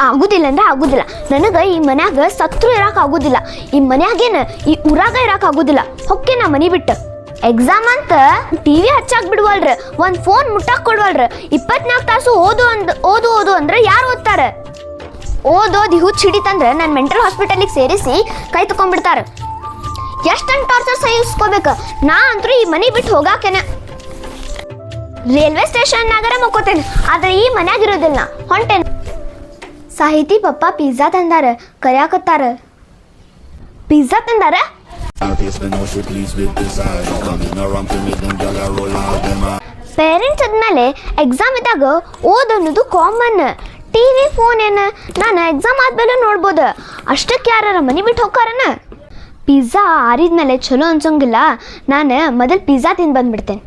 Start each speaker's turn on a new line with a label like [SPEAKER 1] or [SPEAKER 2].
[SPEAKER 1] ಆಗುದಿಲ್ಲ ಅಂದ್ರೆ ಆಗುದಿಲ್ಲ. ನನಗೆ ಈ ಮನ್ಯಾಗ ಸತ್ರು ಇರಕ ಆಗುದಿಲ್ಲ. ಈ ಮನ್ಯಾಗೇನ ಈ ಊರಾಗ ಇರಕ ಆಗುದಿಲ್ಲ. ಹೊಕ್ಕೆ ನಾ ಮನಿ ಬಿಟ್ಟು. ಎಕ್ಸಾಮ್ ಅಂತ ಟಿವಿ ಹಚ್ಚಾಕ್ ಬಿಡ್ವಲ್ರ. ಒಂದ್ ಫೋನ್ ಮುಟ್ಟಾಕ್ ಕೊಡ್ವಲ್ರ. ಇಪ್ಪತ್ನಾಲ್ಕು ತಾಸು ಓದು ಅಂದ್, ಓದು ಓದು ಅಂದ್ರೆ ಯಾರು ಓದ್ತಾರ? ಓದೋದು ಹುಚ್ಚ ಹಿಡಿತಂದ್ರೆ ನನ್ನ ಮೆಂಟಲ್ ಹಾಸ್ಪಿಟಲಿಗೆ ಸೇರಿಸಿ ಕೈ ತಕೊಂಡ್ಬಿಡ್ತಾರ. ಎಷ್ಟನ್ ಟಾರ್ಚರ್ ಸಹಿಸ್ಕೋಬೇಕು? ನಾ ಅಂತೂ ಈ ಮನೆ ಬಿಟ್ಟು ಹೋಗಾಕೆನ. ರೈಲ್ವೆ ಸ್ಟೇಷನ್ನಾಗರ ಮಕ್ಕೋತೇನೆ. ಆದ್ರೆ ಈ ಮನ್ಯಾಗ ಇರೋದಿಲ್ಲ. ಹೊಂಟೇನೆ. ಸಾಹಿತಿ ಪಪ್ಪ ಪಿಜ್ಜಾ ತಂದಾರ, ಕರ್ಯಾಕತ್ತಾರ. ಪಿಜ್ಜಾ ತಂದಾರ. ಪೇರೆಂಟ್ಸ್ ಆದ್ಮೇಲೆ ಎಕ್ಸಾಮ್ ಇದ್ದಾಗ ಓದ್ ಅನ್ನೋದು ಕಾಮನ್ ಟಿ ವಿ ಫೋನ್ ಏನ? ನಾನು ಎಕ್ಸಾಮ್ ಆದ್ಮೇಲೆ ನೋಡ್ಬೋದು. ಅಷ್ಟಕ್ಕೆ ಯಾರ ಮನೆ ಬಿಟ್ಟು ಹೋಗ್ತಾರನ ಪಿಜ್ಜಾ ಆರಿದ್ಮೇಲೆ ಚಲೋ ಅನ್ಸಂಗಿಲ್ಲ. ನಾನು ಮೊದಲು ಪಿಜ್ಜಾ ತಿಂದು ಬಂದ್ಬಿಡ್ತೇನೆ